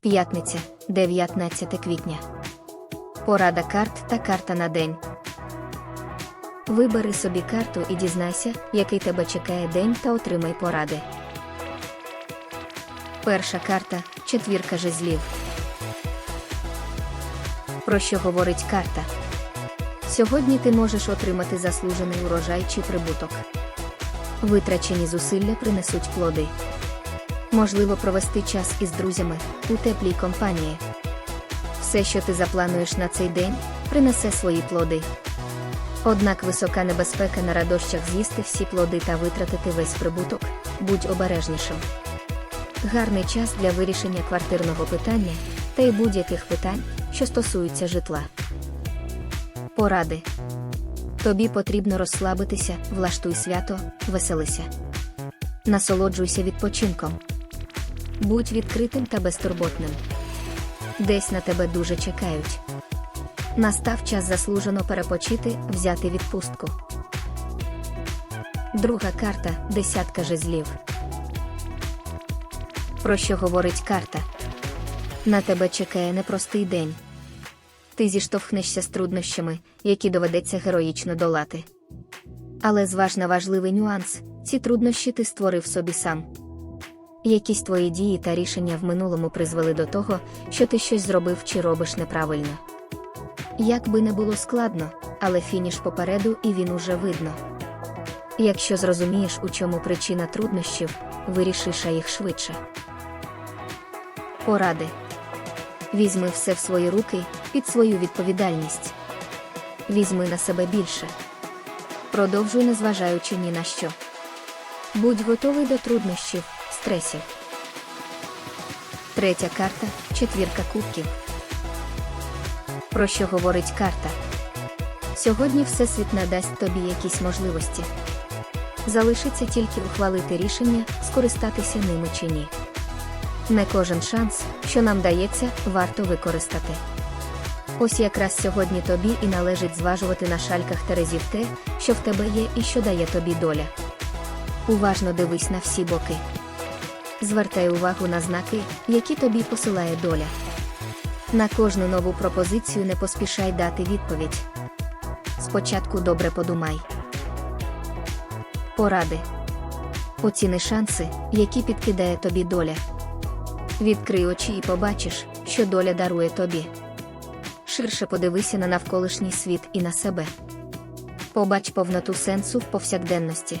П'ятниця, 19 квітня. Порада карт та карта на день. Вибери собі карту і дізнайся, який тебе чекає день та отримай поради. Перша карта четвірка жезлів. Про що говорить карта? Сьогодні ти можеш отримати заслужений урожай чи прибуток. Витрачені зусилля принесуть плоди. Можливо провести час із друзями у теплій компанії. Все, що ти заплануєш на цей день, принесе свої плоди. Однак висока небезпека на радощах з'їсти всі плоди та витратити весь прибуток, будь обережнішим. Гарний час для вирішення квартирного питання та й будь-яких питань, що стосуються житла. Поради. Тобі потрібно розслабитися, влаштуй свято, веселися. Насолоджуйся відпочинком. Будь відкритим та безтурботним. Десь на тебе дуже чекають. Настав час заслужено перепочити, взяти відпустку. Друга карта десятка жезлів. Про що говорить карта? На тебе чекає непростий день. Ти зіштовхнешся з труднощами, які доведеться героїчно долати. Але зваж на важливий нюанс: ці труднощі ти створив собі сам. Якісь твої дії та рішення в минулому призвели до того, що ти щось зробив чи робиш неправильно. Як би не було складно, але фініш попереду і він уже видно. Якщо зрозумієш, у чому причина труднощів, вирішиш їх швидше. Поради. Візьми все в свої руки під свою відповідальність. Візьми на себе більше. Продовжуй, незважаючи ні на що. Будь готовий до труднощів, стресів. Третя карта четвірка кубків. Про що говорить карта? Сьогодні Всесвіт надасть тобі якісь можливості. Залишиться тільки ухвалити рішення, скористатися ними чи ні. Не кожен шанс, що нам дається, варто використати. Ось якраз сьогодні тобі і належить зважувати на шальках терезів те, що в тебе є і що дає тобі доля. Уважно дивись на всі боки. Звертай увагу на знаки, які тобі посилає доля. На кожну нову пропозицію не поспішай дати відповідь. Спочатку добре подумай. Поради. Оціни шанси, які підкидає тобі доля. Відкрий очі і побачиш, що доля дарує тобі. Ширше подивися на навколишній світ і на себе. Побач повноту сенсу в повсякденності.